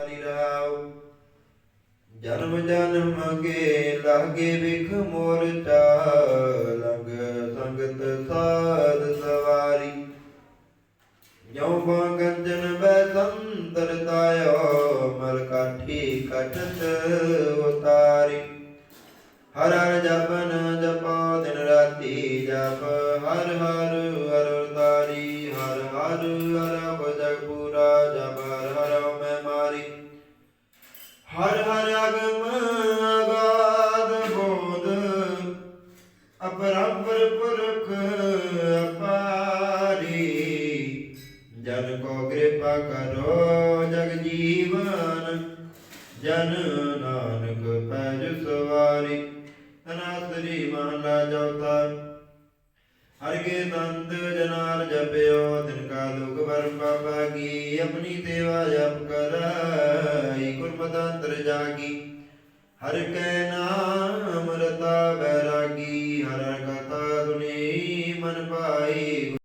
ਹਰਿ ਜਨਮ ਜਨਮ ਕੇ ਲਾਗੇ ਵਿਖ ਮੋਰ ਚਾਲੰਗ ਸੰਗਤ ਸਾਧ ਸਵਾਰੀ। ਜੋ ਗੰਜਨ ਬੈ ਸੰਤਰ ਤਾਇਓ, ਮਲ ਕਾਠੀ ਕਟਤ ਉਤਾਰੀ। ਹਰ ਹਰ ਜਪਨ ਜਪੋ, ਦਿਨ ਰਾਤੀ ਜਪ, ਹਰ ਹਰ ਹਰ ਤਾਰੀ, ਹਰ ਹਰ ਹਰ ਹਰ ਅਗਮ ਅਗਾਧ ਬੋਧ, ਅਪਰੰਪਰ ਪੁਰਖ ਅਪਾਰੀ। ਜਨ ਕੋ ਕਿਰਪਾ ਕਰੋ ਜਗ ਜੀਵਨ, ਜਨ ਨਾਨਕ ਪੈਜ ਸਵਾਰੀ। ਅਨਾਸਰੀ ਮਹਲਾ ਚੌਥਾ ਹਰ ਕੇ ਨੰਦ ਜਨਾਰ ਜਪਿਓ, ਤਿਨ ਕਾ ਦੁਖ ਵਰ ਪਾਪਾਗੀ ਆਪਣੀ ਸੇਵਾ ਜਪ ਕਰਾਈ ਗੁਰਮਤਿ ਅੰਤਰ ਜਾਗੀ। ਹਰ ਕੈ ਨਾਮ ਰਤਾ ਬੈਰਾਗੀ ਹਰ ਕਥਾ ਦੁਨੀ ਮਨ ਭਾਈ